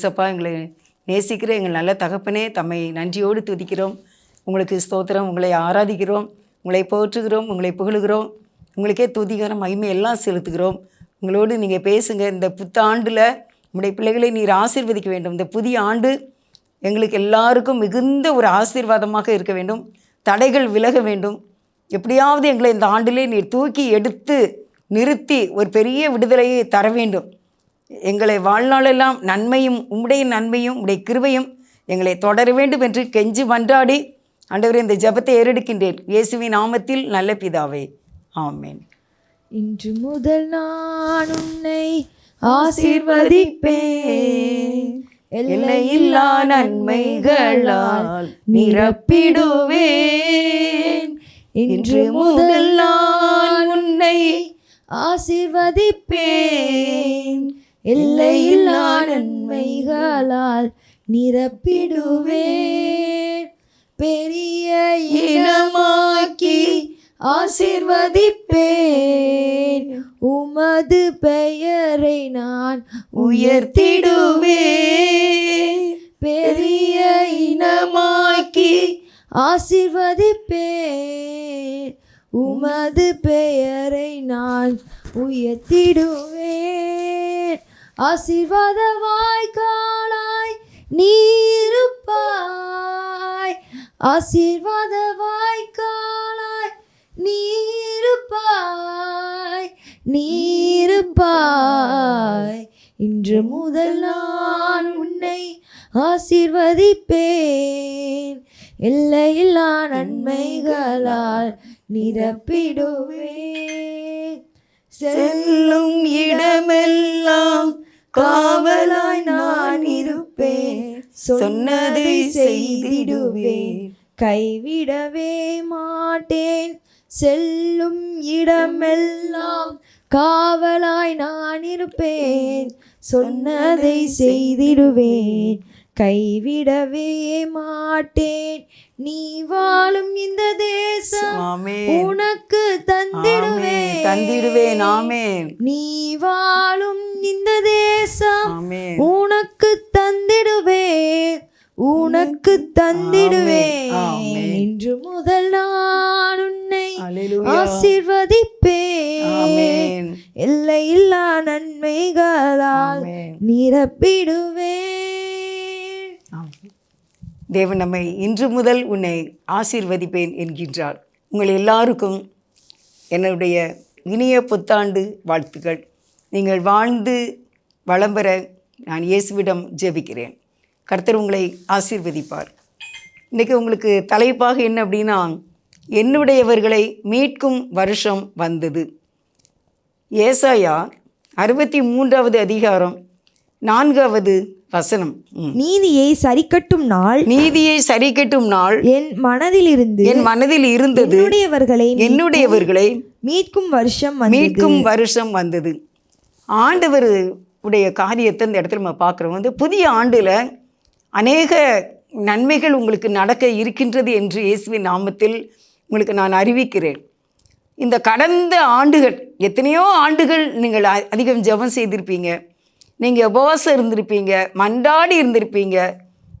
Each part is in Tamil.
ஏசப்பா எங்களை நேசிக்கிற எங்கள் நல்ல தகப்பனே தம்மை நன்றியோடு துதிக்கிறோம். உங்களுக்கு ஸ்தோத்திரம் உங்களை ஆராதிக்கிறோம் உங்களை போற்றுகிறோம் உங்களை புகழுகிறோம். உங்களுக்கே துதிகரம் மகிமை எல்லாம் செலுத்துகிறோம். உங்களோடு நீங்கள் பேசுங்க. இந்த புத்தாண்டில் உங்களுடைய பிள்ளைகளை நீர் ஆசீர்வதிக்க வேண்டும். இந்த புதிய ஆண்டு எங்களுக்கு எல்லாருக்கும் மிகுந்த ஒரு ஆசீர்வாதமாக இருக்க வேண்டும். தடைகள் விலக வேண்டும். எப்படியாவது எங்களை இந்த ஆண்டிலே நீர் தூக்கி எடுத்து நிறுத்தி ஒரு பெரிய விடுதலையை தர வேண்டும். எங்களை வாழ்நாளெல்லாம் நன்மையும் உம்முடைய நன்மையும் உடைய கிருவையும் எங்களை தொடர வேண்டும் என்று கெஞ்சி மன்றாடி ஆண்டவரே இந்த ஜெபத்தை ஏறெடுக்கின்றேன். இயேசுவின் நாமத்தில் நல்ல பிதாவே. ஆமேன். இன்று முதல் நான் உன்னை ஆசீர்வதிப்பேன். எல்லையில்லா நன்மைகளால் நிரப்பிடுவேன். இன்று முதல் நான் உன்னை ஆசீர்வதிப்பேன். எல்லையில்லா நன்மைகளால் நிரப்பிடுவேன். பெரிய இனமாக்கி ஆசீர்வதிப்பேன். உமது பெயரை நான் உயர்த்திடுவேன். பெரிய இனமாக்கி ஆசீர்வதிப்பேன். உமது பெயரை நான் உயர்த்திடுவேன். ஆசீர்வாதவாய் வாய்க்காலாய் நீருப்பாய் ஆசீர்வாதவாய் வாய்க்காலாய் நீருப்பாய் நீருப்பாய் இன்று முதல் நான் உன்னை ஆசீர்வதிப்பேன். எல்லையில்லா நன்மைகளால் நிரப்பிடுவேன். செல்லும் இடமெல்லாம் காவலாய் நான் இருப்பேன். சொன்னதை செய்திடுவேன் கைவிடவே மாட்டேன். செல்லும் இடமெல்லாம் காவலாய் நான் இருப்பேன். சொன்னதை செய்திடுவேன். கைவிடவே மாட்டேன். நீ வாழும் இந்த தேசம். உனக்கு. தந்திடுவேன் தந்திடுவேன் ஆமென் நீ வாழும் இந்த தேசம் உனக்கு தந்திடுவேன் உனக்கு தந்திடுவேன். இன்று முதல் நான் உன்னை. ஆசீர்வதிப்பேன் எல்லையில்லா நன்மைகளால். நிரப்பிடுவேன். தேவன் நம்மை இன்று முதல் உன்னை ஆசீர்வதிப்பேன் என்கின்றார். உங்கள் எல்லாருக்கும் என்னுடைய இனிய புத்தாண்டு வாழ்த்துக்கள். நீங்கள் வாழ்ந்து வளம் பெற நான் இயேசுவிடம் ஜெபிக்கிறேன். கர்த்தர் உங்களை ஆசீர்வதிப்பார். இன்றைக்கி உங்களுக்கு தலைப்பாக என்ன அப்படின்னா என்னுடையவர்களை மீட்கும் வருஷம் வந்தது. ஏசாயா அறுபத்தி மூன்றாவது அதிகாரம் நான்காவது வசனம். நீதியை சரிக்கட்டும் நாள் நீதியை சரிக்கட்டும் நாள் என் மனதிலிருந்து என் மனதில் இருந்தது. என்னுடையவர்களை என்னுடையவர்களை மீட்கும் வருஷம் வந்தது. மீட்கும் வருஷம் வந்தது. ஆண்டவர் உடைய காரியத்தை இந்த இடத்துல நம்ம பார்க்குறோம். வந்து புதிய ஆண்டில் அநேக நன்மைகள் உங்களுக்கு நடக்க இருக்கின்றது என்று இயேசுவின் நாமத்தில் உங்களுக்கு நான் அறிவிக்கிறேன். இந்த கடந்த ஆண்டுகள் எத்தனையோ ஆண்டுகள் நீங்கள் அ- அதிகம் ஜெபம் செய்திருப்பீங்க. நீங்கள் உபவாசம் இருந்திருப்பீங்க மண்டாடி இருந்திருப்பீங்க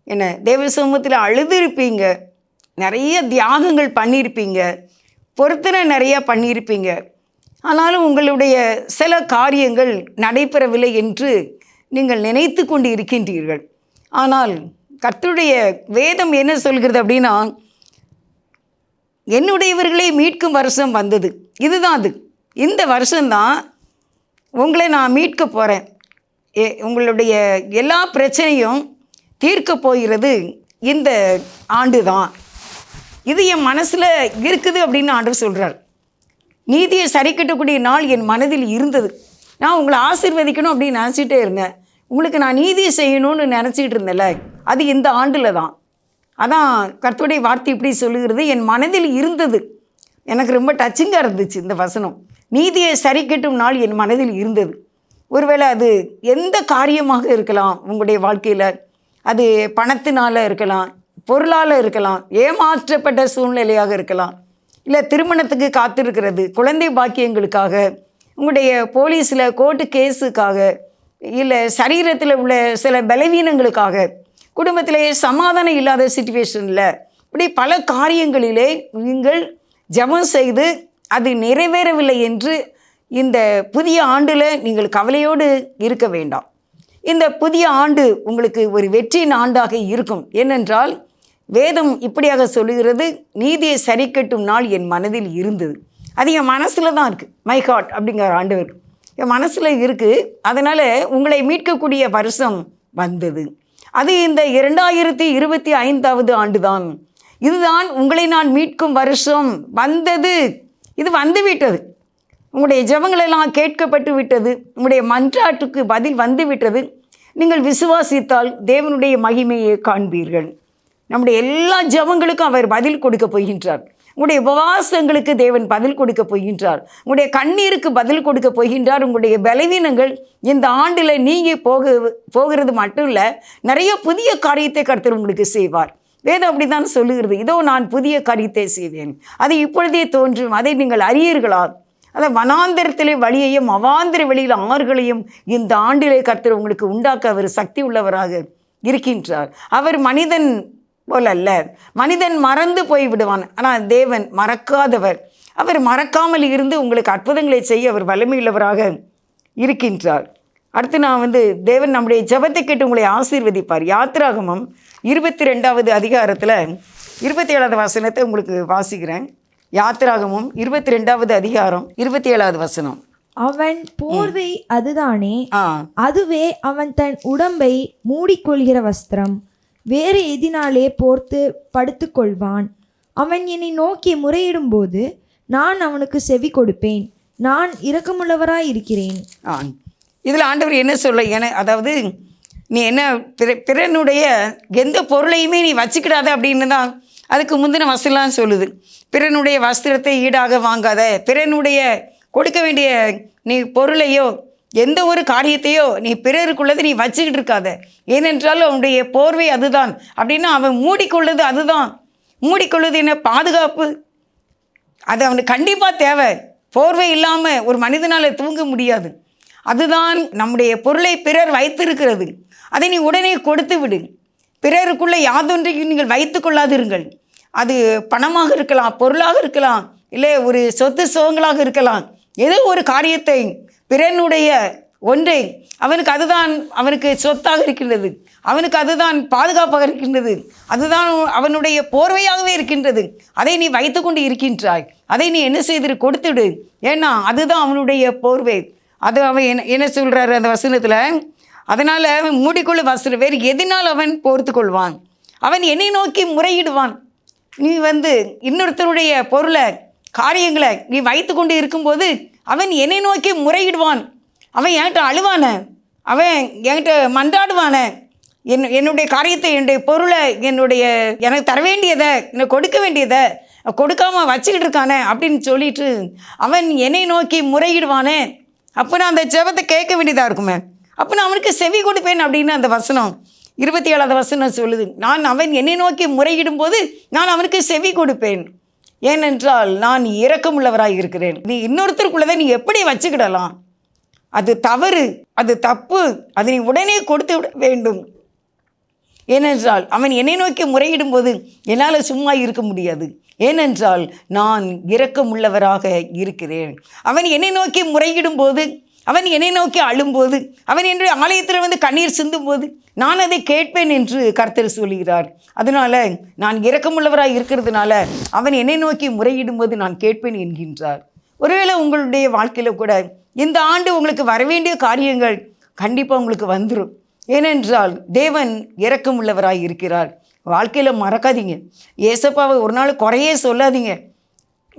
என்ன தேவ சமூகத்தில் அழுதுருப்பீங்க நிறைய தியாகங்கள் பண்ணியிருப்பீங்க பொருத்தனை நிறையா பண்ணியிருப்பீங்க ஆனாலும் உங்களுடைய சில காரியங்கள் நடைபெறவில்லை என்று நீங்கள் நினைத்து கொண்டு இருக்கின்றீர்கள். ஆனால் கர்த்தருடைய வேதம் என்ன சொல்கிறது அப்படின்னா என்னுடையவர்களை மீட்கும் வருஷம் வந்தது. இதுதான் அது. இந்த வருஷம்தான் உங்களை நான் மீட்க போகிறேன் உங்களுடைய எல்லா பிரச்சனையும் தீர்க்க போகிறது இந்த ஆண்டு தான் இது என் மனசில் இருக்குது அப்படின்னு ஆண்டவர் சொல்கிறார் நீதியை சரி கட்டக்கூடிய நாள் என் மனதில் இருந்தது. நான் உங்களை ஆசீர்வதிக்கணும் அப்படின்னு நினச்சிட்டே இருந்தேன். உங்களுக்கு நான் நீதியை செய்யணும்னு நினச்சிட்டு இருந்தேன்ல அது இந்த ஆண்டில் தான் அதான் கர்த்தருடைய வார்த்தை இப்படி சொல்லுகிறது என் மனதில் இருந்தது. எனக்கு ரொம்ப டச்சிங்காக இருந்துச்சு இந்த வசனம். நீதியை சரி கட்டும் நாள் என் மனதில் இருந்தது. ஒருவேளை அது எந்த காரியமாக இருக்கலாம் உங்களுடைய வாழ்க்கையில்? அது பணத்தினால இருக்கலாம் பொருளால் இருக்கலாம் ஏமாற்றப்பட்ட சூழ்நிலையாக இருக்கலாம் இல்லை திருமணத்துக்கு காத்திருக்கிறது குழந்தை பாக்கியங்களுக்காக உங்களுடைய போலீஸில் கோர்ட்டு கேஸுக்காக இல்லை சரீரத்தில் உள்ள சில பலவீனங்களுக்காக குடும்பத்திலேயே சமாதானம் இல்லாத சுச்சுவேஷனில் இப்படி பல காரியங்களிலே நீங்கள் ஜபம் செய்து அது நிறைவேறவில்லை என்று இந்த புதிய ஆண்டில் நீங்கள் கவலையோடு இருக்க வேண்டாம். இந்த புதிய ஆண்டு உங்களுக்கு ஒரு வெற்றியின் ஆண்டாக இருக்கும். ஏனென்றால் வேதம் இப்படியாக சொல்லுகிறது நீதியை சரிக்கட்டும் நாள் என் மனதில் இருந்தது. அது என் மனசில் தான் இருக்குது மை ஹார்ட் அப்படிங்கிற ஆண்டவர். என் மனசில் இருக்குது அதனால் உங்களை மீட்கக்கூடிய வருஷம் வந்தது. அது இந்த இரண்டாயிரத்தி இருபத்தி ஐந்தாவது ஆண்டு தான் இதுதான் உங்களை நான் மீட்கும் வருஷம். வந்தது. இது வந்துவிட்டது உங்களுடைய ஜெபங்களெல்லாம் கேட்கப்பட்டு விட்டது. உங்களுடைய மன்றாட்டுக்கு பதில் வந்து விட்டது. நீங்கள் விசுவாசித்தால் தேவனுடைய மகிமையை காண்பீர்கள். நம்முடைய எல்லா ஜெபங்களுக்கும் அவர் பதில் கொடுக்க போகின்றார். உங்களுடைய உபவாசங்களுக்கு தேவன் பதில் கொடுக்க போகின்றார். உங்களுடைய கண்ணீருக்கு பதில் கொடுக்க போகின்றார். உங்களுடைய பலவீனங்கள் இந்த ஆண்டில் நீங்கள் போக போகிறது மட்டும் இல்லை நிறைய புதிய காரியத்தை கருத்தர் உங்களுக்கு செய்வார். வேதம் அப்படித்தான் சொல்லுகிறது. இதோ நான் புதிய காரியத்தை செய்வேன் அது இப்பொழுதே தோன்றும். அதை நீங்கள் அறியீர்களா? அதை வனாந்திரத்திலே வழியையும் அவாந்திர வழியில் ஆறுகளையும் இந்த ஆண்டிலே கர்த்தர் உங்களுக்கு உண்டாக்க அவர் சக்தி உள்ளவராக இருக்கின்றார். அவர் மனிதன் போல அல்ல. மனிதன் மறந்து போய் விடுவான். ஆனால் தேவன் மறக்காதவர். அவர் மறக்காமல் இருந்து உங்களுக்கு அற்புதங்களை செய்ய அவர் வலிமையுள்ளவராக இருக்கின்றார். அடுத்து நான் வந்து தேவன் நம்முடைய ஜபத்தை கேட்டு உங்களை ஆசீர்வதிப்பார். யாத்திராகமம் இருபத்தி ரெண்டாவது அதிகாரத்தில் இருபத்தி ஏழாவது வாசனத்தை உங்களுக்கு வாசிக்கிறேன். யாத்திராகமம் இருபத்தி ரெண்டாவது அதிகாரம் இருபத்தி ஏழாவது வசனம். அவன் போர்வை அதுதானே? அதுவே அவன் தன் உடம்பை மூடிக்கொள்கிற வஸ்திரம். வேறு எதினாலே போர்த்து படுத்துக்கொள்வான். அவன் என்னை நோக்கி முறையிடும்போது நான் அவனுக்கு செவி கொடுப்பேன். நான் இரக்கமுள்ளவராய் இருக்கிறேன் இதில் ஆண்டவர் என்ன சொல்ல என அதாவது நீ என்ன பிற பிறனுடைய எந்த பொருளையுமே நீ வச்சுக்கிடாத அப்படின்னு தான் அதுக்கு முந்தின வசலாம் சொல்லுது. பிறனுடைய வஸ்திரத்தை ஈடாக வாங்காத பிறனுடைய கொடுக்க வேண்டிய நீ பொருளையோ எந்த ஒரு காரியத்தையோ நீ பிறருக்குள்ளதை நீ வச்சுக்கிட்டு இருக்காத. ஏனென்றாலும் அவனுடைய போர்வை அதுதான். அப்படின்னா அவன் மூடிக்கொள்ளுது அதுதான். மூடிக்கொள்ளுது என்ன? பாதுகாப்பு. அது அவனுக்கு கண்டிப்பாக தேவை. போர்வை இல்லாமல் ஒரு மனிதனால் தூங்க முடியாது. அதுதான் நம்முடைய பொருளை பிறர் வைத்திருக்கிறது. அதை நீ உடனே கொடுத்து விடு. பிறருக்குள்ளே யாதொன்றையும் நீங்கள் வைத்து கொள்ளாதிருங்கள். அது பணமாக இருக்கலாம் பொருளாக இருக்கலாம் இல்லை ஒரு சொத்து சுகங்களாக இருக்கலாம். ஏதோ ஒரு காரியத்தை பிறனுடைய ஒன்றை அவனுக்கு அதுதான் அவனுக்கு சொத்தாக இருக்கின்றது. அவனுக்கு அதுதான் பாதுகாப்பாக இருக்கின்றது. அதுதான் அவனுடைய போர்வையாகவே இருக்கின்றது. அதை நீ வைத்துக்கொண்டு இருக்கின்றாய். அதை நீ என்ன செய்து கொடுத்துடு. ஏன்னா அதுதான் அவனுடைய போர்வை. அது அவன் என்ன என்ன சொல்கிறாரு அந்த வசனத்தில்? அதனால் அவன் மூடிக்கொள்ள வசனம் வேறு எதனால் அவன் போர்த்து கொள்வான் அவன் என்னை நோக்கி முறையிடுவான். நீ வந்து இன்னொருத்தருடைய பொருளை காரியங்களை நீ வைத்து கொண்டு இருக்கும்போது அவன் என்னை நோக்கி முறையிடுவான். அவன் என்கிட்ட அழுவான. அவன் என்கிட்ட மன்றாடுவான. என் என்னுடைய காரியத்தை என்னுடைய பொருளை என்னுடைய எனக்கு தர வேண்டியதை எனக்கு கொடுக்க வேண்டியதை கொடுக்காம வச்சுக்கிட்டு இருக்கானே அப்படின்னு சொல்லிட்டு அவன் என்னை நோக்கி முறையிடுவானே. அப்போ நான் அந்த ஜெபத்தை கேட்க வேண்டியதாக இருக்குமே. அப்போ நான் அவனுக்கு செவி கொடுப்பேன் அப்படின்னு அந்த வசனம். இருபத்தி ஏழாவது வசனம் சொல்லுது நான் அவன் என்னை நோக்கி முறையிடும்போது நான் அவனுக்கு செவி கொடுப்பேன். ஏனென்றால் நான் இறக்கமுள்ளவராக இருக்கிறேன். நீ இன்னொருத்தருக்குள்ளதை நீ எப்படி வச்சுக்கிடலாம்? அது தவறு அது தப்பு அதை நீ உடனே கொடுத்து விட வேண்டும். ஏனென்றால் அவன் என்னை நோக்கி முறையிடும் போது என்னால் சும்மா இருக்க முடியாது. ஏனென்றால் நான் இரக்கமுள்ளவராக இருக்கிறேன். அவன் என்னை நோக்கி முறையிடும்போது அவன் என்னை நோக்கி அழும்போது அவன் என்னுடைய ஆலயத்தில் வந்து கண்ணீர் சிந்தும்போது நான் அதை கேட்பேன் என்று கர்த்தர் சொல்கிறார் அதனால் நான் இரக்கமுள்ளவராக இருக்கிறதுனால அவன் என்னை நோக்கி முறையிடும்போது நான் கேட்பேன் என்கின்றார். ஒருவேளை உங்களுடைய வாழ்க்கையில் கூட இந்த ஆண்டு உங்களுக்கு வரவேண்டிய காரியங்கள் கண்டிப்பாக உங்களுக்கு வந்துடும் ஏனென்றால் தேவன் இறக்கமுள்ளவராக இருக்கிறார். வாழ்க்கையில் மறக்காதீங்க. ஏசப்பாவை ஒரு நாள் குறையே சொல்லாதீங்க.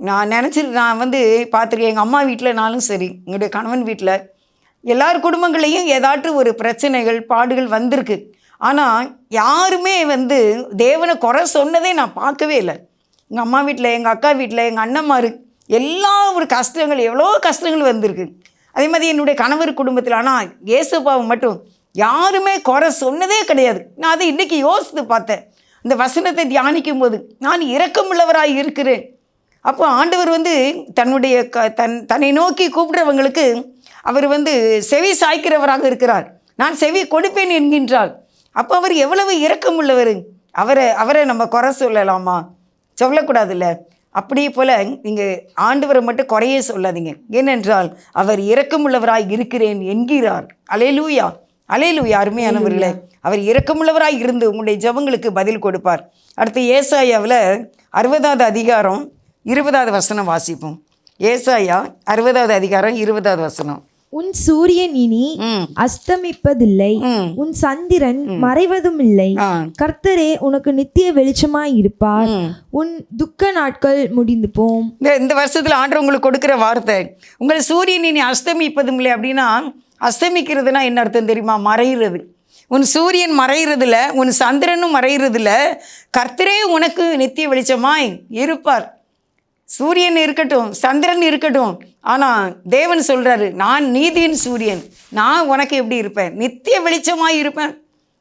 நான் நினச்சி நான் வந்து பார்த்துருக்கேன் எங்கள் அம்மா வீட்டிலனாலும் சரி எங்களுடைய கணவன் வீட்டில் எல்லார் குடும்பங்களையும் ஏதாட்டும் ஒரு பிரச்சனைகள் பாடுகள் வந்திருக்கு. ஆனால் யாருமே வந்து தேவனை குறை சொன்னதே நான் பார்க்கவே இல்லை. எங்கள் அம்மா வீட்டில் எங்கள் அக்கா வீட்டில் எங்கள் அண்ணம்மாரு எல்லா ஒரு கஷ்டங்கள் எவ்வளோ கஷ்டங்கள் வந்திருக்கு. அதே மாதிரி என்னுடைய கணவர் குடும்பத்தில் ஆனால் இயேசுப்பாவை மட்டும் யாருமே குறை சொன்னதே கிடையாது. நான் அதை இன்றைக்கி யோசித்து பார்த்தேன். இந்த வசனத்தை தியானிக்கும் போது நான் இரக்கமுள்ளவராக இருக்கிறேன். அப்போ ஆண்டவர் வந்து தன்னுடைய க தன் தன்னை நோக்கி கூப்பிடுறவங்களுக்கு அவர் வந்து செவி சாய்க்கிறவராக இருக்கிறார். நான் செவி கொடுப்பேன் என்கின்றார். அப்போ அவர் எவ்வளவு இரக்கமுள்ளவர் அவரை அவரை நம்ம குறை சொல்லலாமா? சொல்லக்கூடாதுல்ல. அப்படியே போல் நீங்கள் ஆண்டவரை மட்டும் குறையே சொல்லாதீங்க. ஏனென்றால் அவர் இரக்கமுள்ளவராய் இருக்கிறேன் என்கிறார். அலேலூயா அலேலூயா அருமையானவர்களே. அவர் இரக்கமுள்ளவராய் இருந்து உங்களுடைய ஜெபங்களுக்கு பதில் கொடுப்பார். அடுத்து ஏசாயாவில் அறுபதாவது அதிகாரம் இருபதாவது வசனம் வாசிப்போம். ஏசாயா அறுபதாவது அதிகாரம் இருபதாவது வசனம். உன் சூரியன் இனி அஸ்தமிப்பதில்லை. உன் சந்திரன் மறைவதும் இல்லை கர்த்தரே உனக்கு நித்திய வெளிச்சமாய் இருப்பார். உன் துக்க நாட்கள் முடிந்து போம். இந்த வருஷத்தில் ஆண்டவர் உங்களுக்கு கொடுக்குற வார்த்தை உங்கள் சூரியன் இனி அஸ்தமிப்பதும் இல்லை அப்படின்னா அஸ்தமிக்கிறதுனா என்ன அர்த்தம் தெரியுமா? மறைகிறது உன் சூரியன் மறைகிறதுல உன் சந்திரனும் மறைகிறதுல கர்த்தரே உனக்கு நித்திய வெளிச்சமாய் இருப்பார். சூரியன் இருக்கட்டும் சந்திரன் இருக்கட்டும். ஆனால் தேவன் சொல்கிறாரு நான் நீதியின் சூரியன். நான் உனக்கு எப்படி இருப்பேன்? நித்திய வெளிச்சமாய் இருப்பேன்.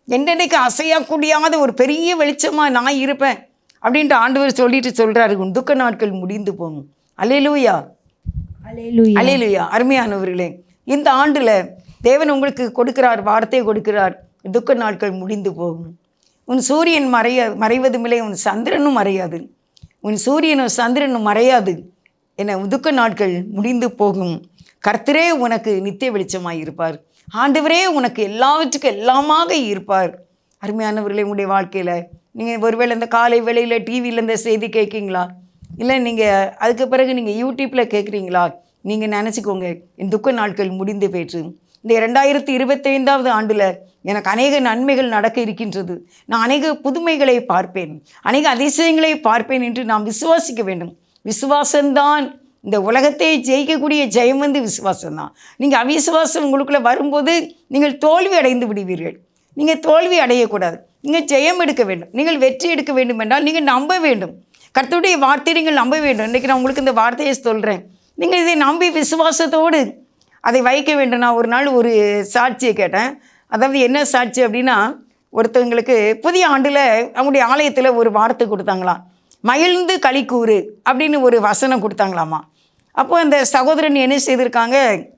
என்னென்னைக்கு அசையக்கூடியாத ஒரு பெரிய வெளிச்சமாக நான் இருப்பேன்? அப்படின்ட்டு ஆண்டவர் சொல்லிட்டு சொல்கிறாரு உன் துக்க நாட்கள் முடிந்து போகும். அல்லேலூயா. அலேலுயா அல்லேலூயா. அருமையானவர்களே இந்த ஆண்டில் தேவன் உங்களுக்கு கொடுக்கிறார் வார்த்தை கொடுக்கிறார். துக்க நாட்கள் முடிந்து போகும். உன் சூரியன் மறைய மறைவதுமில்லை உன் சந்திரனும் மறையாது. உன் சூரியனும் சந்திரனும் மறையாது. என துக்க நாட்கள் முடிந்து போகும். கர்த்தரே உனக்கு நித்திய வெளிச்சமாக இருப்பார். ஆண்டவரே உனக்கு எல்லாவற்றுக்கும் எல்லாமாக இருப்பார். அருமையானவர்களே உங்களுடைய வாழ்க்கையில் நீங்கள் ஒருவேளை இந்த காலை வேளையில் டிவியில் இந்த செய்தி கேட்கீங்களா? இல்லை நீங்கள் அதுக்கு பிறகு நீங்கள் யூடியூப்பில் கேட்குறீங்களா? நீங்கள் நினச்சிக்கோங்க என் துக்க நாட்கள் முடிந்து போயிற்று. இந்த இரண்டாயிரத்தி இருபத்தைந்தாவது ஆண்டில் எனக்கு அநேக நன்மைகள் நடக்க இருக்கின்றது. நான் அநேக புதுமைகளை பார்ப்பேன். அநேக அதிசயங்களை பார்ப்பேன் என்று நாம் விசுவாசிக்க வேண்டும். விசுவாசம்தான். இந்த உலகத்தை ஜெயிக்கக்கூடிய ஜெயம் வந்து விசுவாசம்தான். நீங்கள் அவிசுவாசம் உங்களுக்குள்ளே வரும்போது நீங்கள் தோல்வி அடைந்து விடுவீர்கள். நீங்கள் தோல்வி அடையக்கூடாது. நீங்கள் ஜெயம் எடுக்க வேண்டும். நீங்கள் வெற்றி எடுக்க வேண்டும் என்றால் நீங்கள் நம்ப வேண்டும். கர்த்தருடைய வார்த்தையை நீங்கள் நம்ப வேண்டும். இன்றைக்கி நான் உங்களுக்கு இந்த வார்த்தையை சொல்கிறேன் நீங்கள் இதை நம்பி விசுவாசத்தோடு அதை வைக்க வேண்டும். நான் ஒரு நாள் ஒரு சாட்சியை கேட்டேன். அதாவது என்ன சாட்சி அப்படின்னா ஒருத்தவங்களுக்கு புதிய ஆண்டில் அவங்களுடைய ஆலயத்தில் ஒரு வார்த்தை கொடுத்தாங்களாம். மகிழ்ந்து களிக்கூறு அப்படின்னு ஒரு வசனம் கொடுத்தாங்களாமா. அப்போ அந்த சகோதரன் என்ன செய்திருக்காங்க?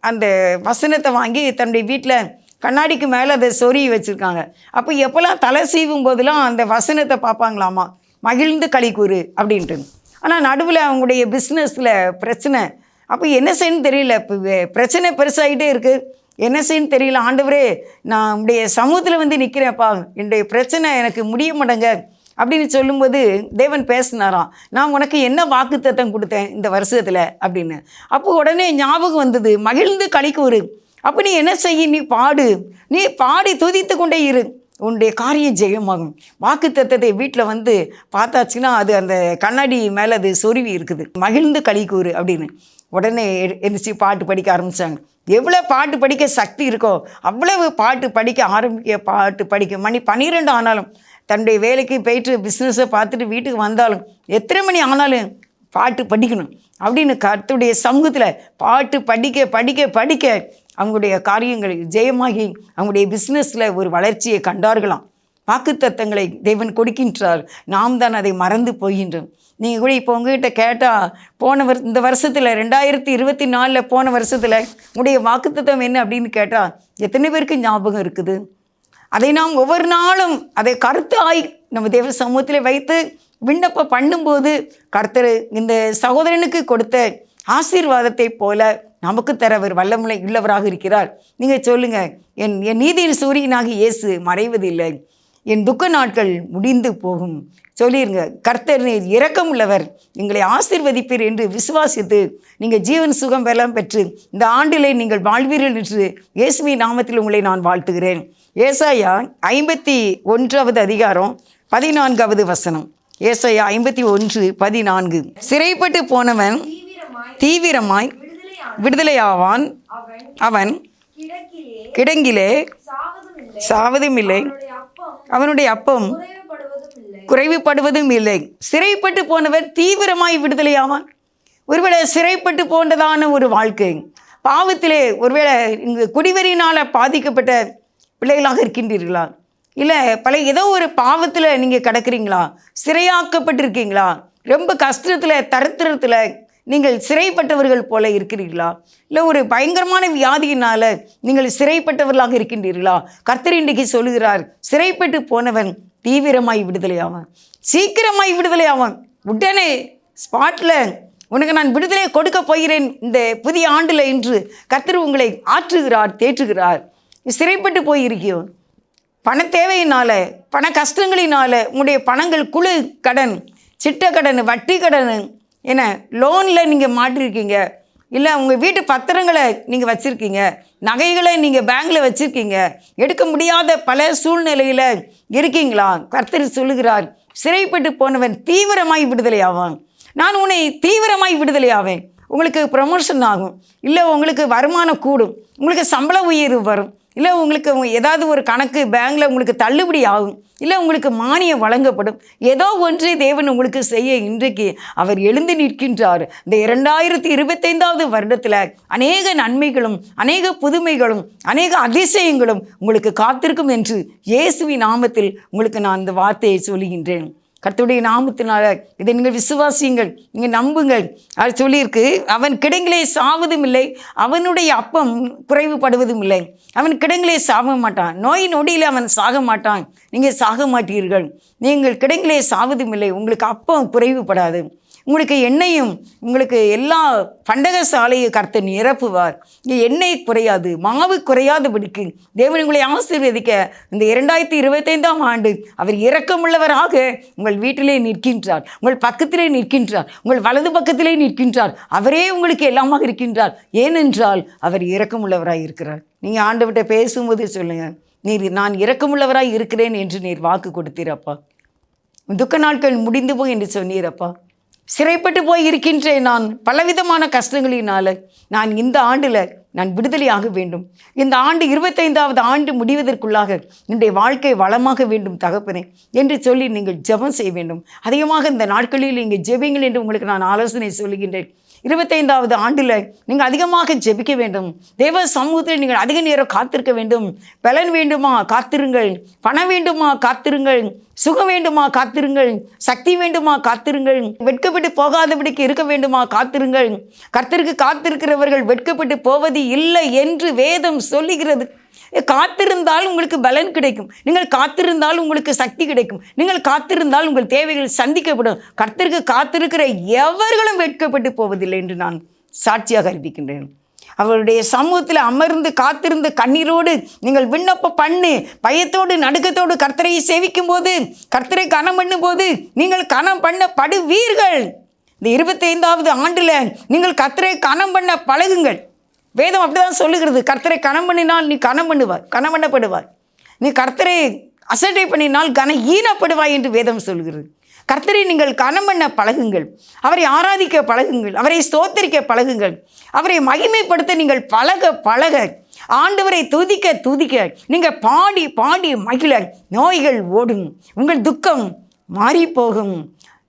அந்த வசனத்தை வாங்கி தன்னுடைய வீட்டில் கண்ணாடிக்கு மேலே அதை சொருகி வச்சுருக்காங்க. அப்போ எப்போல்லாம் தலை சீவும் போதெல்லாம் அந்த வசனத்தை பார்ப்பாங்களாமா? மகிழ்ந்து கழிக்கூறு அப்படின்ட்டு. ஆனால் நடுவில் அவங்களுடைய பிஸ்னஸில் பிரச்சனை. அப்போ என்ன செய்யணும்னு தெரியல. இப்போ பிரச்சனை பெருசாகிட்டே இருக்குது என்ன செய்யன்னு தெரியல ஆண்டவரே நான் உடைய சமூகத்தில் வந்து நிற்கிறேன்ப்பா என்னுடைய பிரச்சனை எனக்கு முடிய மாட்டேங்க. அப்படின்னு சொல்லும்போது தேவன் பேசினாராம். நான் உனக்கு என்ன வாக்குத்தத்தம் கொடுத்தேன் இந்த வருஷத்தில்? அப்படின்னு. அப்போ உடனே ஞாபகம் வந்தது மகிழ்ந்து கழிக்கூறு அப்போ நீ என்ன செய்ய? நீ பாடு. நீ பாடி துதித்து கொண்டே இரு. உன்னுடைய காரியம் ஜெயமாகும். வாக்கு தத்தத்தை வீட்டில் வந்து பார்த்தாச்சுன்னா அது அந்த கண்ணாடி மேலே அது சொருவி இருக்குது. மகிழ்ந்து கழிக்கூறு அப்படின்னு. உடனே எந்திரிச்சு பாட்டு படிக்க ஆரம்பித்தாங்க எவ்வளோ பாட்டு படிக்க சக்தி இருக்கோ அவ்வளவு பாட்டு படிக்க ஆரம்பிக்க பாட்டு படிக்க மணி பன்னிரெண்டு ஆனாலும் தன்னுடைய வேலைக்கு போயிட்டு பிஸ்னஸை பார்த்துட்டு வீட்டுக்கு வந்தாலும் எத்தனை மணி ஆனாலும் பாட்டு படிக்கணும் அப்படின்னு கருத்துடைய சமூகத்தில் பாட்டு படிக்க படிக்க படிக்க அவங்களுடைய காரியங்கள் ஜெயமாகி அவங்களுடைய பிஸ்னஸில் ஒரு வளர்ச்சியை கண்டார்களாம். வாக்குத்தத்தங்களை தேவன் கொடுக்கின்றார். நாம் தான் அதை மறந்து போகின்றோம். நீங்கள் கூட இப்போ உங்ககிட்ட கேட்டால் போன வரு இந்த வருஷத்தில் ரெண்டாயிரத்தி இருபத்தி நாலில் போன வருஷத்தில் உடைய வாக்குத்தத்தம் என்ன அப்படின்னு கேட்டால் எத்தனை பேருக்கு ஞாபகம் இருக்குது? அதை நாம் ஒவ்வொரு நாளும் அதை கருத்தாய் நம்ம தேவ சமூகத்தில் வைத்து விண்ணப்பம் பண்ணும்போது கர்த்தர் இந்த சகோதரனுக்கு கொடுத்த ஆசீர்வாதத்தை போல நமக்கு தரவர் வல்லமுலை உள்ளவராக இருக்கிறார். நீங்கள் சொல்லுங்கள் என் என் நீதியின் சூரியனாகி இயேசு மறைவதில்லை. என் துக்க நாட்கள் முடிந்து போகும். சொல்லிருங்க கர்த்தர் நீர் இரக்கம் உள்ளவர் எங்களை ஆசிர்வதிப்பீர் என்று விசுவாசித்து நீங்கள் ஜீவன் சுகம் வெல்லாம் பெற்று இந்த ஆண்டிலே நீங்கள் வாழ்வீர்கள் என்று இயேசுவி நாமத்தில் உங்களை நான் வாழ்த்துகிறேன். ஏசாயா ஐம்பத்தி ஒன்றாவது அதிகாரம் பதினான்காவது வசனம். ஏசாயா ஐம்பத்தி ஒன்று பதினான்கு. சிறைப்பட்டு போனவன் தீவிரமாய் விடுதலையாவான். அவன் கிடங்கிலே சாவதும் இல்லை அவனுடைய அப்பம் குறைவுபடுவதும் இல்லை. சிறைப்பட்டு போனவர் தீவிரமாய் விடுதலையாவான் ஒருவேளை சிறைப்பட்டு போன்றதான ஒரு வாழ்க்கை பாவத்திலே ஒருவேளை இங்கு குடிவரினால் பாதிக்கப்பட்ட பிள்ளைகளாக இருக்கின்றீர்களா? இல்லை பல ஏதோ ஒரு பாவத்தில் நீங்கள் கிடக்கிறீங்களா? சிறையாக்கப்பட்டிருக்கீங்களா? ரொம்ப கஷ்டத்தில் தரத்திரத்தில் நீங்கள் சிறைப்பட்டவர்கள் போல இருக்கிறீர்களா? இல்லை ஒரு பயங்கரமான வியாதியினால நீங்கள் சிறைப்பட்டவர்களாக இருக்கின்றீர்களா? கர்த்தர் இன்றைக்கு சொல்லுகிறார் சிறைப்பட்டு போனவன் தீவிரமாய் விடுதலை ஆவான் சீக்கிரமாய் விடுதலை ஆவான் உடனே ஸ்பாட்டில் உனக்கு நான் விடுதலை கொடுக்க போகிறேன் இந்த புதிய ஆண்டில் என்று கர்த்தர் உங்களை ஆற்றுகிறார் தேற்றுகிறார். சிறைப்பட்டு போயிருக்கியோ? பண தேவையினால பண கஷ்டங்களினால உங்களுடைய பணங்கள் குழு கடன் சிட்ட கடன் வட்டி கடன் என்ன லோனில் நீங்கள் மாட்டிருக்கீங்க. இல்லை உங்கள் வீட்டு பத்திரங்களை நீங்கள் வச்சுருக்கீங்க. நகைகளை நீங்கள் பேங்கில் வச்சுருக்கீங்க. எடுக்க முடியாத பல சூழ்நிலையில் இருக்கீங்களா? கர்த்தர் சொல்லுகிறார் சிறைப்பட்டு போனவன் தீவிரமாய் விடுதலை ஆவான். நான் உன்னை தீவிரமாய் விடுதலை ஆவேன். உங்களுக்கு ப்ரமோஷன் ஆகும். இல்லை உங்களுக்கு வருமானம் கூடும். உங்களுக்கு சம்பள உயர்வு வரும். இல்லை உங்களுக்கு ஏதாவது ஒரு கணக்கு பேங்கில் உங்களுக்கு தள்ளுபடி ஆகும். இல்லை உங்களுக்கு மானியம் வழங்கப்படும். ஏதோ ஒன்றை தேவன் உங்களுக்கு செய்ய இன்றைக்கு அவர் எழுந்து நிற்கின்றார். இந்த இரண்டாயிரத்தி இருபத்தைந்தாவது வருடத்தில் அநேக நன்மைகளும் அநேக புதுமைகளும் அநேக அதிசயங்களும் உங்களுக்கு காத்திருக்கும் என்று இயேசுவின் நாமத்தில் உங்களுக்கு நான் இந்த வார்த்தையை சொல்லுகின்றேன். கர்த்தருடைய நாமத்தினால இதை நீங்கள் விசுவாசியுங்கள் நீங்கள் நம்புங்கள். அது சொல்லியிருக்கு அவன் கிடங்களே சாவதும் இல்லை அவனுடைய அப்பம் குறைவுபடுவதும் இல்லை. அவன் கிடங்களே சாக மாட்டான் நோய் நொடியில் அவன் சாக மாட்டான். நீங்கள் சாக மாட்டீர்கள். நீங்கள் கிடங்களே சாவதும் இல்லை உங்களுக்கு அப்பம் குறைவுபடாது. உங்களுக்கு எண்ணெயும் உங்களுக்கு எல்லா பண்டக சாலையை கர்த்தர் நிரப்புவார். எண்ணெய் குறையாது மாவு குறையாதபடிக்கு தேவன் உங்களை ஆசீர்வதிக்க இந்த இரண்டாயிரத்தி இருபத்தைந்தாம் ஆண்டு அவர் இரக்கமுள்ளவராக உங்கள் வீட்டிலே நிற்கின்றார் உங்கள் பக்கத்திலே நிற்கின்றார் உங்கள் வலது பக்கத்திலே நிற்கின்றார். அவரே உங்களுக்கு எல்லாமாக இருக்கின்றார். ஏனென்றால் அவர் இறக்கமுள்ளவராக இருக்கிறார். நீங்கள் ஆண்டவர்கிட்ட பேசும்போது சொல்லுங்கள் நீர் நான் இறக்கமுள்ளவராக இருக்கிறேன் என்று நீர் வாக்கு கொடுத்தீரப்பா துக்க நாட்கள் முடிந்து போய் என்று சொன்னீரப்பா சிறைப்பட்டு போய் இருக்கின்றேன் நான். பலவிதமான கஷ்டங்களினால நான் இந்த ஆண்டில் நான் விடுதலையாக வேண்டும். இந்த ஆண்டு இருபத்தைந்தாவது ஆண்டு முடிவதற்குள்ளாக என்னுடைய வாழ்க்கை வளமாக வேண்டும் தகப்பனே என்று சொல்லி நீங்கள் ஜெபம் செய்ய வேண்டும். அதிகமாக இந்த நாட்களில் நீங்கள் ஜெபிங்கள் என்று உங்களுக்கு நான் ஆலோசனை சொல்லுகின்றேன். இருபத்தைந்தாவது ஆண்டில் நீங்கள் அதிகமாக ஜெபிக்க வேண்டும். தேவ சமூகத்தில் நீங்கள் அதிக நேரம் காத்திருக்க வேண்டும். பலன் வேண்டுமா? காத்திருங்கள். பணம் வேண்டுமா? காத்திருங்கள். சுகம் வேண்டுமா காத்திருங்கள்? சக்தி வேண்டுமா காத்திருங்கள்? வெட்கப்பட்டு போகாதபடிக்கு இருக்க வேண்டுமா காத்திருங்கள்? கர்த்தருக்கு காத்திருக்கிறவர்கள் வெட்கப்பட்டு போவது இல்லை என்று வேதம் சொல்லுகிறது. காத்திருந்தால் உங்களுக்கு பலன் கிடைக்கும். நீங்கள் காத்திருந்தால் உங்களுக்கு சக்தி கிடைக்கும். நீங்கள் காத்திருந்தால் உங்கள் தேவைகள் சந்திக்கப்படும். கர்த்தருக்கு காத்திருக்கிற எவர்களும் வெட்கப்பட்டு போவதில்லை என்று நான் சாட்சியாக அறிவிக்கின்றேன். அவருடைய சமூகத்தில் அமர்ந்து காத்திருந்து கண்ணீரோடு நீங்கள் விண்ணப்பம் பண்ணு பயத்தோடு நடுக்கத்தோடு கர்த்தரையை சேவிக்கும் போது கர்த்தரை கனம் பண்ணும்போது நீங்கள் கனம் பண்ண படுவீர்கள் இந்த இருபத்தைந்தாவது ஆண்டில் நீங்கள் கர்த்தரை கனம் பண்ண பழகுங்கள். வேதம் அப்படிதான் சொல்லுகிறது. கர்த்தரை கனம் பண்ணினால் நீ கனம் பண்ணுவாய் கனம் பண்ணப்படுவாய். நீ கர்த்தரை அசட்டை பண்ணினால் கன ஈனப்படுவாய் என்று வேதம் சொல்கிறது. கர்த்தரை நீங்கள் கனம் பண்ண பழகுங்கள். அவரை ஆராதிக்க பழகுங்கள். அவரை ஸ்தோத்தரிக்க பழகுங்கள். அவரை மகிமைப்படுத்த நீங்கள் பழக பழக. ஆண்டவரை துதிக்க துதிக்க. நீங்கள் பாடி பாடி மகிழ. நோய்கள் ஓடும். உங்கள் துக்கம் மாறி போகும்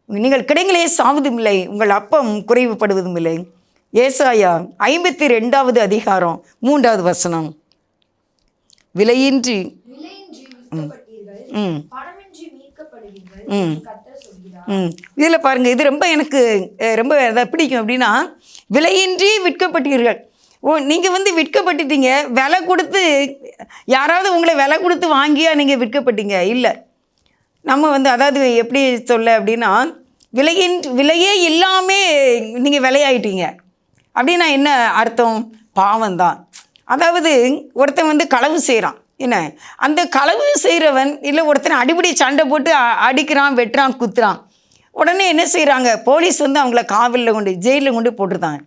நீங்கள் கிடைங்களே சாவதும் இல்லை உங்கள் அப்பம் குறைவுபடுவதும் இல்லை ஏசாயா ஐம்பத்தி ரெண்டாவது அதிகாரம் மூன்றாவது வசனம். விலையின்றி ம். ம். சொல்கிறார் ம். இதில் பாருங்கள் இது ரொம்ப எனக்கு ரொம்ப எதை பிடிக்கும் அப்படின்னா விலையின்றி விற்கப்பட்டீர்கள். ஓ நீங்கள் வந்து விற்கப்பட்டுட்டீங்க விலை கொடுத்து யாராவது உங்களை விலை கொடுத்து வாங்கியா நீங்கள் விற்கப்பட்டீங்க? இல்லை. நம்ம வந்து அதாவது எப்படி சொல்ல அப்படின்னா விலையின் விலையே இல்லாமல் நீங்கள் விலையாயிட்டீங்க. அப்படின்னா என்ன அர்த்தம்? பாவம்தான். அதாவது ஒருத்தன் வந்து களவு செய்கிறான் என்ன? அந்த களவு செய்கிறவன் இல்லை ஒருத்தனை அடிப்படி சண்டை போட்டு அடிக்கிறான் வெட்டுறான் குத்துறான். உடனே என்ன செய்கிறாங்க போலீஸ் வந்து அவங்கள காவலில் கொண்டு ஜெயிலில் கொண்டு போட்டுருந்தாங்க.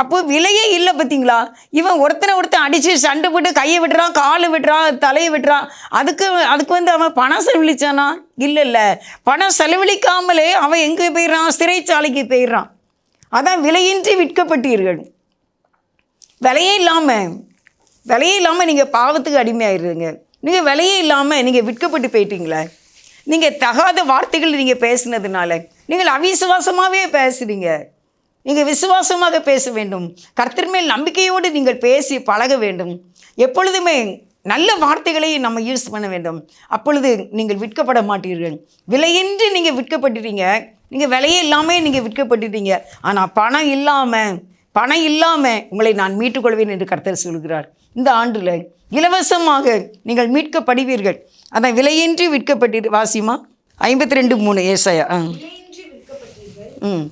அப்போ விலையே இல்லை பார்த்தீங்களா இவன் ஒருத்தனை ஒருத்தன் அடித்து சண்டை போட்டு கையை விட்டுறான் காலை விட்டுறான் தலையை விட்டுறான். அதுக்கு அதுக்கு வந்து அவன் பணம் செலவழிச்சானா? இல்லை இல்லை பணம் செலவழிக்காமலே அவன் எங்கே போயிடுறான்? சிறைச்சாலைக்கு போயிடுறான். அதான் விலையின்றி விற்கப்பட்டீர்கள். விலையே இல்லாமல் விலையே இல்லாமல் நீங்கள் பாவத்துக்கு அடிமையாயிருங்க. நீங்கள் விலையே இல்லாமல் நீங்கள் விற்கப்பட்டு போயிட்டீங்களே. நீங்கள் தகாத வார்த்தைகள் நீங்கள் பேசினதுனால. நீங்கள் அவிசுவாசமாகவே பேசுகிறீங்க நீங்கள் விசுவாசமாக பேச வேண்டும். கர்த்தர் மேல் நம்பிக்கையோடு நீங்கள் பேசி பழக வேண்டும். எப்பொழுதுமே நல்ல வார்த்தைகளை நம்ம யூஸ் பண்ண வேண்டும். அப்பொழுது நீங்கள் விற்கப்பட மாட்டீர்கள். விலையின்றி நீங்கள் விற்கப்பட்டுட்டீங்க. நீங்கள் விலையே இல்லாமல் நீங்கள் விற்கப்பட்டுட்டீங்க. ஆனால் பணம் இல்லாமல் பணம் இல்லாமல் உங்களை நான் மீட்டுக்கொள்வேன் என்று கர்த்தர் சொல்கிறார். இந்த ஆண்டில் இலவசமாக நீங்கள் மீட்கப்படுவீர்கள். அதான் விலையின்றி விற்கப்பட்டு வாசிமா? ஐம்பத்தி ரெண்டு மூணு ஏசாயா. ஆ. ம்.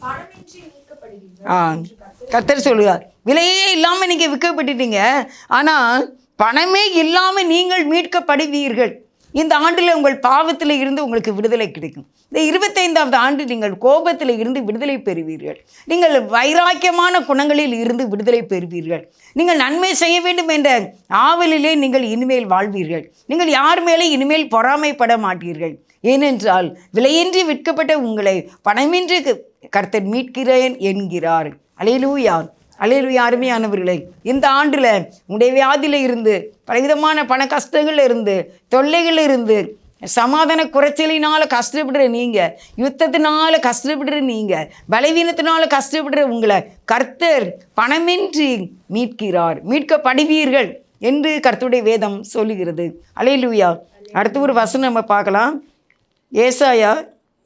ஆ. கர்த்தர் சொல்லுவார் விலையே இல்லாமல் நீங்கள் விற்கப்பட்டுட்டீங்க. ஆனால் பணமே இல்லாமல் நீங்கள் மீட்கப்படுவீர்கள். இந்த ஆண்டில் உங்கள் பாவத்தில் இருந்து உங்களுக்கு விடுதலை கிடைக்கும். இந்த இருபத்தைந்தாவது ஆண்டு நீங்கள் கோபத்தில் இருந்து விடுதலை பெறுவீர்கள். நீங்கள் வைராக்கியமான குணங்களில் இருந்து விடுதலை பெறுவீர்கள். நீங்கள் நன்மை செய்ய வேண்டும் என்ற ஆவலிலே நீங்கள் இனிமேல் வாழ்வீர்கள். நீங்கள் யார் மேலே இனிமேல் பொறாமைப்பட மாட்டீர்கள்? ஏனென்றால் விலையின்றி விற்கப்பட்ட உங்களை பணமின்றி க- கர்த்தர் மீட்கிறேன் என்கிறார். அலையிலூயா. அலையிலூயா அருமையானவர்களே இந்த ஆண்டில் உடைய வியாதியில் இருந்து பலவிதமான பண கஷ்டங்கள்ல இருந்து தொல்லைகள் இருந்து சமாதான குறைச்சலினால் கஷ்டப்படுற நீங்கள் யுத்தத்தினால் கஷ்டப்படுற நீங்கள் பலவீனத்தினால் கஷ்டப்படுற உங்களை கர்த்தர் பணமின்றி மீட்கிறார் மீட்கப்படுவீர்கள் என்று கர்த்தருடைய வேதம் சொல்லுகிறது. அலையிலூயா. அடுத்த ஒரு வசனம் நம்ம பார்க்கலாம். ஏசாயா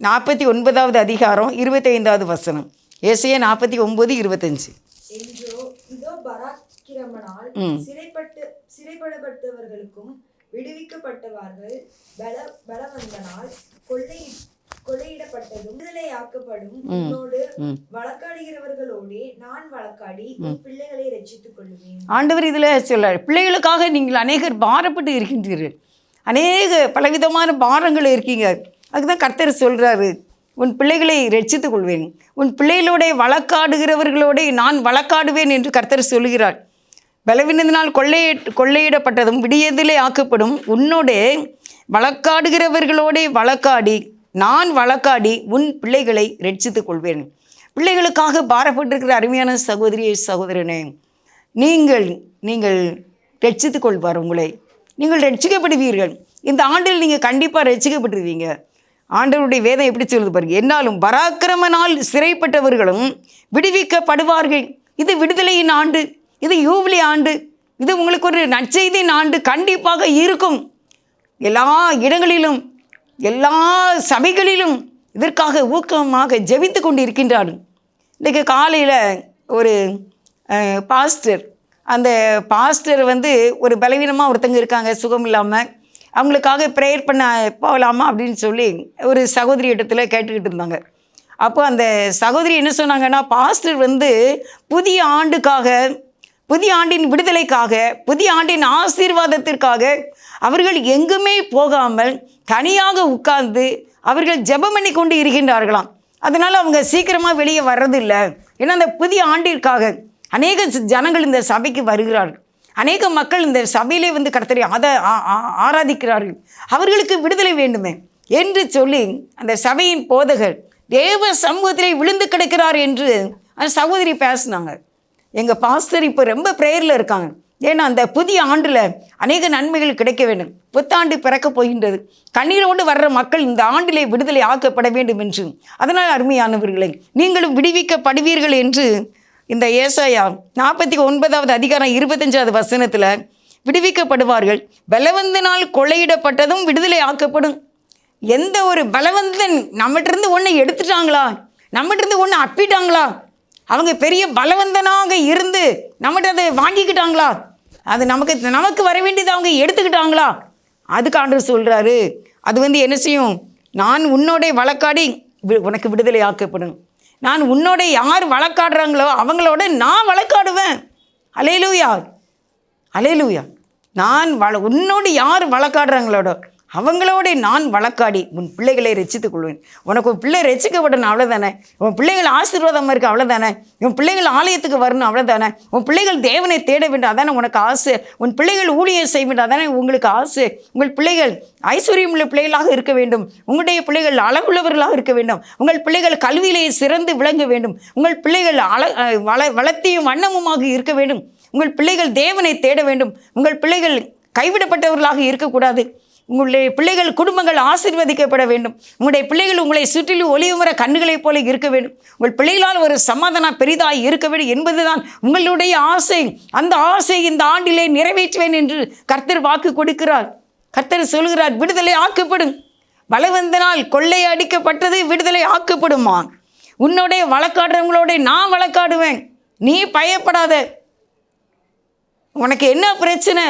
நாற்பத்தி ஒன்பதாவது அதிகாரம் இருபத்தைந்தாவது வசனம். ஏசையா நாற்பத்தி ஒம்பது இருபத்தஞ்சு. என்றோ இதோ பராக்கிரமனால் சிறைப்பட்டு சிறைப்படப்பட்டவர்களுக்கும் விடுவிக்கப்பட்டவர்கள் பல பலவந்தனால் கொள்ளை கொள்ளையிடப்பட்டதும் விடுதலையாக்கப்படும். உன்னோடு வழக்காடுகிறவர்களோடே நான் வழக்காடி பிள்ளைகளை ரட்சித்துக் கொள்ளுவேன். ஆண்டவர் இதில் சொல்ல பிள்ளைகளுக்காக நீங்கள் அநேகர் பாரப்பட்டு இருக்கின்றீர்கள். அநேக பலவிதமான பாரங்கள் இருக்கீங்க. அதுதான் கர்த்தர் சொல்கிறாரு உன் பிள்ளைகளை ரட்சித்துக் கொள்வேன். உன் பிள்ளைகளோட வழக்காடுகிறவர்களோட நான் வழக்காடுவேன் என்று கர்த்தர் சொல்கிறார் பலவீனத்தினால் கொள்ளை கொள்ளையிடப்பட்டதும் விடியதிலே ஆக்கப்படும். உன்னோட வழக்காடுகிறவர்களோட வழக்காடி நான் வழக்காடி உன் பிள்ளைகளை ரட்சித்துக் கொள்வேன். பிள்ளைகளுக்காக பாரப்பட்டிருக்கிற அருமையான சகோதரியை சகோதரனே நீங்கள் நீங்கள் ரட்சித்துக் கொள்வார் உங்களை. நீங்கள் ரட்சிக்கப்படுவீர்கள். இந்த ஆண்டில் நீங்கள் கண்டிப்பாக ரட்சிக்கப்பட்டுருவீங்க. ஆண்டவருடைய வேதம் எப்படி சொல்லுது பாருங்க. என்னாலும் பராக்கிரமனால் சிறைப்பட்டவர்களும் விடுவிக்கப்படுவார்கள். இது விடுதலையின் ஆண்டு இது யூபிலி ஆண்டு இது உங்களுக்கு ஒரு நற்செய்தியின் ஆண்டு கண்டிப்பாக இருக்கும். எல்லா இடங்களிலும் எல்லா சபைகளிலும் இதற்காக ஊக்கமாக ஜெபித்து கொண்டு இருக்கின்றார்கள் இன்றைக்கு காலையில் ஒரு பாஸ்டர் அந்த பாஸ்டர் வந்து ஒரு பலவீனமாக ஒருத்தங்க இருக்காங்க சுகம் இல்லாமல் அவங்களுக்காக ப்ரேயர் பண்ண போகலாமா அப்படின்னு சொல்லி ஒரு சகோதரி இடத்துல கேட்டுக்கிட்டு இருந்தாங்க. அப்போ அந்த சகோதரி என்ன சொன்னாங்கன்னா பாஸ்டர் வந்து புதிய ஆண்டுக்காக புதிய ஆண்டின் விடுதலைக்காக புதிய ஆண்டின் ஆசீர்வாதத்திற்காக அவர்கள் எங்குமே போகாமல் தனியாக உட்கார்ந்து அவர்கள் ஜெபம் பண்ணி கொண்டு இருக்கின்றார்களாம். அதனால் அவங்க சீக்கிரமாக வெளியே வர்றதில்லை. ஏன்னா அந்த புதிய ஆண்டிற்காக அநேக ஜனங்கள் இந்த சபைக்கு வருகிறார்கள். அநேக மக்கள் இந்த சபையிலே வந்து கர்த்தரை ஆத ஆ- ஆ- ஆராதிக்கிறார்கள். அவர்களுக்கு விடுதலை வேண்டுமே என்று சொல்லி அந்த சபையின் போதகர் தேவ சமூகத்திலே விழுந்து கிடக்கிறார் என்று அந்த சகோதரி பேசினாங்க. எங்கள் பாஸ்டர் இப்போ ரொம்ப ப்ரேயரில் இருக்காங்க. ஏன்னா அந்த புதிய ஆண்டில் அநேக நன்மைகள் கிடைக்க வேண்டும். புத்தாண்டு பிறக்க போகின்றது. கண்ணீரோடு வர்ற மக்கள் இந்த ஆண்டிலே விடுதலை ஆக்கப்பட வேண்டும் என்று. அதனால் அருமையானவர்களை நீங்களும் விடுவிக்கப்படுவீர்கள் என்று இந்த ஏசாயா நாற்பத்தி ஒன்பதாவது அதிகாரம் இருபத்தஞ்சாவது வசனத்தில் விடுவிக்கப்படுவார்கள். பலவந்தனால் கொள்ளையிடப்பட்டதும் விடுதலை ஆக்கப்படும். எந்த ஒரு பலவந்தன் நம்மகிட்டருந்து ஒன்றை எடுத்துட்டாங்களா? நம்மகிட்டருந்து ஒன்று அப்பிட்டாங்களா? அவங்க பெரிய பலவந்தனாக இருந்து நம்மகிட்ட அதை வாங்கிக்கிட்டாங்களா? அது நமக்கு நமக்கு வர வேண்டியது அவங்க எடுத்துக்கிட்டாங்களா? அதுக்கு ஆண்டவர் சொல்கிறாரு அது வந்து என்ன செய்யும்? நான் உன்னோடைய வழக்காடி உனக்கு விடுதலை ஆக்கப்படும். நான் உன்னோட யார் வழக்காடுறாங்களோ அவங்களோட நான் வழக்காடுவேன். அலையிலூயா. அலையிலூயா. நான் வள உன்னோடு யார் வழக்காடுறாங்களோட. அவங்களோட நான் வழக்காடி உன் பிள்ளைகளை ரசித்துக் கொள்வேன். உனக்கு உன் பிள்ளை ரசிக்கப்படணும் அவ்வளோதானே உன் பிள்ளைகள் ஆசீர்வாதமாக இருக்கு அவ்வளோதானே உன் பிள்ளைகள் ஆலயத்துக்கு வரணும் அவ்வளோதானே உன் பிள்ளைகள் தேவனை தேட வேண்டும் அதானே உனக்கு ஆசை? உன் பிள்ளைகள் ஊழியம் செய்ய வேண்டும் அதானே உங்களுக்கு ஆசை? உங்கள் பிள்ளைகள் ஐஸ்வர்யம் உள்ள பிள்ளைகளாக இருக்க வேண்டும். உங்களுடைய பிள்ளைகள் அழகுள்ளவர்களாக இருக்க வேண்டும். உங்கள் பிள்ளைகள் கல்வியிலேயே சிறந்து விளங்க வேண்டும். உங்கள் பிள்ளைகள் அழ வள வளத்தையும் வண்ணமுமாக இருக்க வேண்டும். உங்கள் பிள்ளைகள் தேவனை தேட வேண்டும். உங்கள் பிள்ளைகள் கைவிடப்பட்டவர்களாக இருக்கக்கூடாது. உங்களுடைய பிள்ளைகள் குடும்பங்கள் ஆசீர்வதிக்கப்பட வேண்டும். உங்களுடைய பிள்ளைகள் உங்களை சுற்றிலும் ஒளிவுமர கண்ணுகளைப் போல இருக்க வேண்டும். உங்கள் பிள்ளைகளால் ஒரு சமாதானம் பெரிதாக இருக்க வேண்டும் என்பதுதான் உங்களுடைய ஆசை. அந்த ஆசை இந்த ஆண்டிலே நிறைவேற்றுவேன் என்று கர்த்தர் வாக்கு கொடுக்கிறார். கர்த்தர் சொல்கிறார் விடுதலை ஆக்கப்படும். பலவந்தனால் கொள்ளை அடிக்கப்பட்டது விடுதலை ஆக்கப்படுமா? உன்னுடைய வழக்காடுறவங்களோட நான் வழக்காடுவேன். நீ பயப்படாத. உனக்கு என்ன பிரச்சனை?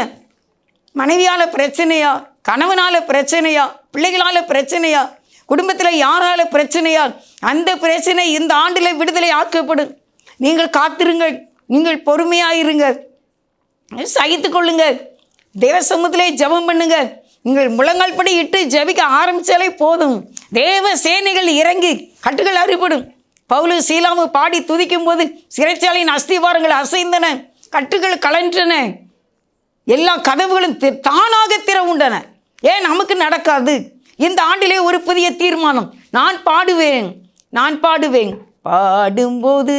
மனைவியால் பிரச்சனையா? கணவனால் பிரச்சனையா பிள்ளைகளால் பிரச்சனையா குடும்பத்தில் யாரால பிரச்சனையா அந்த பிரச்சனை இந்த ஆண்டில் விடுதலை ஆக்கப்படும். நீங்கள் காத்திருங்கள் நீங்கள் பொறுமையாக இருங்க. சகித்து கொள்ளுங்கள். தேவ சமூகத்திலே ஜெபம் பண்ணுங்க. நீங்கள் முழங்கால் படி இட்டு ஜெபிக்க ஆரம்பித்தாலே போதும். தேவ சேனைகள் இறங்கி கட்டுகள் அறிவிடும் பவுலு சீலாமு பாடி துதிக்கும் போது சிறைச்சாலையின் அஸ்திவாரங்கள் அசைந்தன. கட்டுகள் கலன்றன. எல்லா கதவுகளும் தி- தானாக திறவுண்டன. ஏன் நமக்கு நடக்காது? இந்த ஆண்டிலே ஒரு புதிய தீர்மானம். நான் பாடுவேன் நான் பாடுவேன். பாடும்போது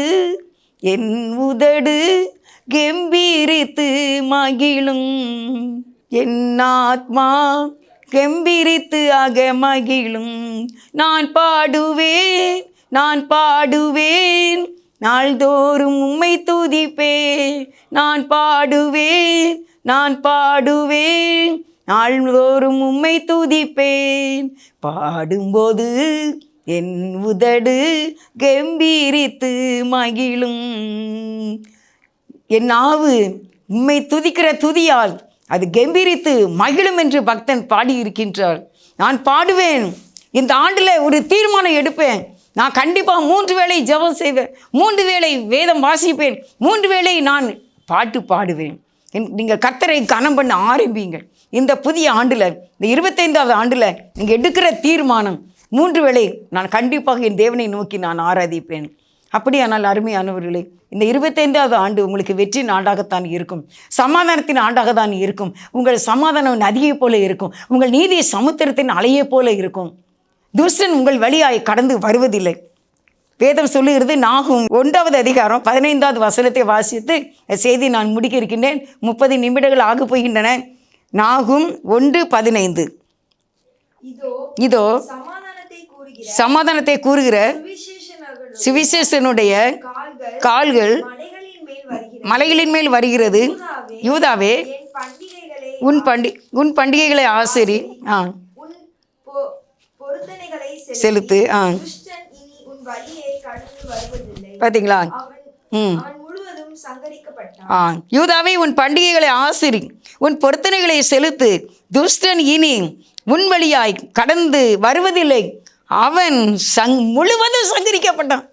என் உதடு கெம்பீரித்து மகிழும். என் ஆத்மா கெம்பீரித்து ஆக மகிழும். நான் பாடுவேன் நான் பாடுவேன். நாள்தோறும் உம்மை துதிப்பேன். நான் பாடுவேன் நான் பாடுவேன். நாள்தோறும் உம்மை துதிப்பேன். பாடும்போது என் உதடு கம்பீரித்து மகிழும். என் ஆவு உம்மை துதிக்கிற துதியால் அது கம்பீரித்து மகிழும் என்று பக்தன் பாடியிருக்கின்றார். நான் பாடுவேன். இந்த ஆண்டில் ஒரு தீர்மானம் எடுப்பேன். நான் கண்டிப்பாக மூன்று வேளை ஜெபம் செய்வேன். மூன்று வேளை வேதம் வாசிப்பேன். மூன்று வேளை நான் பாட்டு பாடுவேன். என்- நீங்கள் கர்த்தரை கனம் பண்ண ஆரம்பிங்கள் இந்த புதிய ஆண்டில் இந்த இருபத்தைந்தாவது ஆண்டில் நீங்கள் எடுக்கிற தீர்மானம் மூன்று வேளை நான் கண்டிப்பாக என் தேவனை நோக்கி நான் ஆராதிப்பேன். அப்படியானால் அருமையானவர்களே இந்த இருபத்தைந்தாவது ஆண்டு உங்களுக்கு வெற்றி ஆண்டாகத்தான் இருக்கும். சமாதானத்தின் ஆண்டாக தான் இருக்கும். உங்கள் சமாதானம் நதியைப் போல இருக்கும். உங்கள் நீதி சமுத்திரத்தின் அலையைப் போல இருக்கும். துஷ்டன் உங்கள் வழியாய் கடந்து வருவதில்லை. வேதம் சொல்லுகிறது நாகும் ஒன்றாவது அதிகாரம் பதினைந்தாவது வசனத்தை வாசித்து செய்தி நான் முடிக்க இருக்கின்றேன். முப்பது நிமிடங்கள் ஆக போகின்றன. நாகும் ஒன்று பதினைந்து. இதோ சமாதானத்தை கூறுகிற சிவிசேஷனுடைய கால்கள் மலைகளின் மேல் வருகிறது. யூதாவே உன் பண்டி உன் பண்டிகைகளை ஆசிரி ஆ. செலுத்து ஆ. பார்த்தீங்களா ம். ஆ. யூதாவே உன் பண்டிகைகளை ஆசிரி. உன் பொருத்தனைகளை செலுத்து. துஷ்டன் இனி உன் வழியாய் கடந்து வருவதில்லை. அவன் சங் முழுவதும் சங்கரிக்கப்பட்டான்.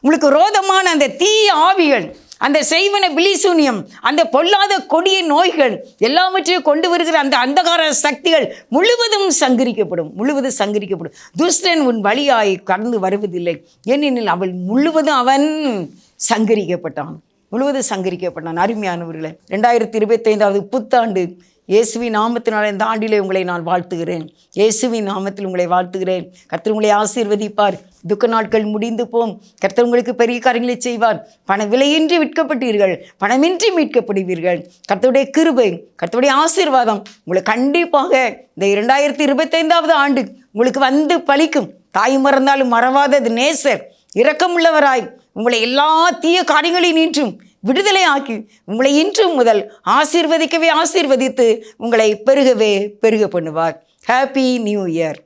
உங்களுக்கு ரோதமான அந்த தீய ஆவிகள் அந்த செய்வன பிலிசூனியம் அந்த பொல்லாத கொடிய நோய்கள் எல்லாவற்றையும் கொண்டு வருகிற அந்த அந்தகார சக்திகள் முழுவதும் சங்கரிக்கப்படும் முழுவதும் சங்கரிக்கப்படும். துஷ்டன் உன் வழியாய் கடந்து வருவதில்லை. ஏனெனில் அவள் முழுவதும் அவன் சங்கரிக்கப்பட்டான். முழுவதும் சங்கரிக்கப்பட்டான். அருமையானவர்களே ரெண்டாயிரத்தி இருபத்தைந்தாவது புத்தாண்டு இயேசுவின் நாமத்தினால் இந்த ஆண்டிலே உங்களை நான் வாழ்த்துகிறேன். இயேசுவின் நாமத்தில் உங்களை வாழ்த்துகிறேன். கர்த்தர் உங்களை ஆசீர்வதிப்பார். துக்க நாட்கள் முடிந்து போம். கர்த்தர் உங்களுக்கு பெரிய காரியங்களை செய்வார். பண விலையின்றி விற்கப்பட்டீர்கள். பணமின்றி மீட்கப்படுவீர்கள். கர்த்தருடைய கிருபை கர்த்தருடைய ஆசீர்வாதம் உங்களை கண்டிப்பாக இந்த இரண்டாயிரத்தி இருபத்தைந்தாவது ஆண்டு உங்களுக்கு வந்து பலிக்கும். தாய் மறந்தாலும் மறவாதது நேசர். இரக்கமுள்ளவராய். உங்களை எல்லா தீய காரியங்களையும் நின்றும் விடுதலை ஆக்கி உங்களை இன்றும் முதல் ஆசீர்வதிக்கவே ஆசீர்வதித்து உங்களை பெருகவே பெருக பண்ணுவார். ஹாப்பி நியூ இயர்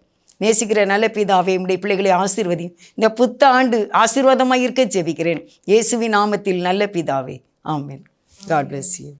நேசிக்கிற நல்ல பிதாவே உடைய பிள்ளைகளை ஆசீர்வதி. இந்த புத்தாண்டு ஆசீர்வாதமாக இருக்க ஜெபிக்கிறேன். இயேசுவின் நாமத்தில் நல்ல பிதாவே. ஆமேன் காட் பிளஸ் யூ